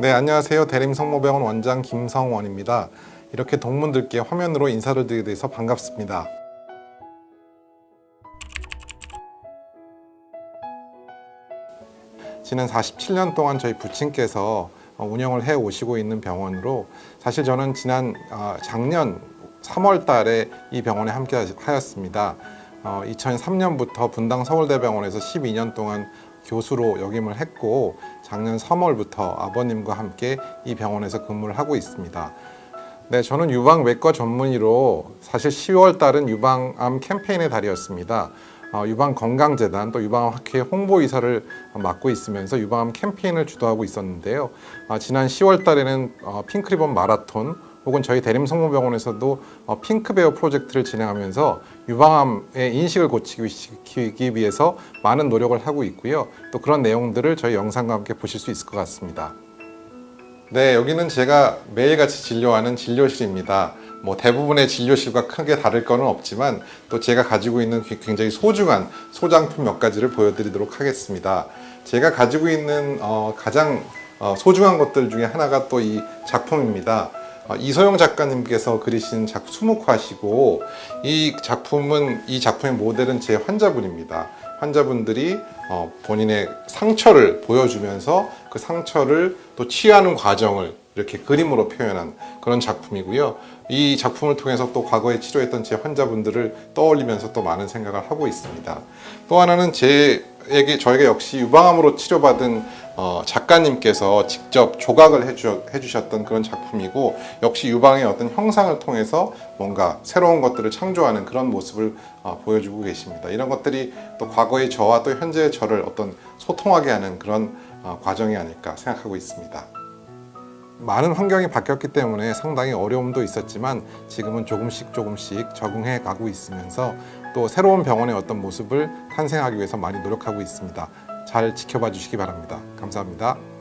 네, 안녕하세요. 대림성모병원 원장 김성원입니다. 이렇게 동문들께 화면으로 인사를 드리게 돼서 반갑습니다. 지난 47년 동안 저희 부친께서 어, 운영을 해 오시고 있는 병원으로 사실 저는 지난 아, 작년 3월 달에 이 병원에 함께 하였습니다. 2003년부터 분당 서울대병원에서 12년 동안 교수로 역임을 했고 작년 3월부터 아버님과 함께 이 병원에서 근무를 하고 있습니다. 네, 저는 유방 외과 전문의로 사실 10월 달은 유방암 캠페인의 달이었습니다. 어, 유방 건강재단 또 유방암 학회 홍보이사를 맡고 있으면서 유방암 캠페인을 주도하고 있었는데요. 어, 지난 10월 달에는 어, 핑크리본 마라톤 혹은 저희 대림성모병원에서도 어, 핑크베어 프로젝트를 진행하면서 유방암의 인식을 고치기 위해서 많은 노력을 하고 있고요. 또 그런 내용들을 저희 영상과 함께 보실 수 있을 것 같습니다. 네, 여기는 제가 매일같이 진료하는 진료실입니다. 뭐 대부분의 진료실과 크게 다를 거는 없지만 또 제가 가지고 있는 귀- 굉장히 소중한 소장품 몇 가지를 보여드리도록 하겠습니다. 제가 가지고 있는 어, 가장 어, 소중한 것들 중에 하나가 또 이 작품입니다. 어, 이소영 작가님께서 그리신 작 수묵화시고 이 작품은 이 작품의 모델은 제 환자분입니다. 환자분들이 어, 본인의 상처를 보여주면서 그 상처를 또 치유하는 과정을 이렇게 그림으로 표현한 그런 작품이고요. 이 작품을 통해서 또 과거에 치료했던 제 환자분들을 떠올리면서 또 많은 생각을 하고 있습니다. 또 하나는 제에게 저에게 역시 유방암으로 치료받은 어, 작가님께서 직접 조각을 해주, 해주 셨던 그런 작품이고 역시 유방의 어떤 형상을 통해서 뭔가 새로운 것들을 창조하는 그런 모습을 어, 보여주고 계십니다. 이런 것들이 또 과거의 저와 또 현재의 저를 어떤 소통하게 하는 그런 어, 과정이 아닐까 생각하고 있습니다. 많은 환경이 바뀌었기 때문에 상당히 어려움도 있었지만 지금은 조금씩 조금씩 적응해 가고 있으면서 또 새로운 병원의 어떤 모습을 탄생하기 위해서 많이 노력하고 있습니다. 잘 지켜봐 주시기 바랍니다. 감사합니다.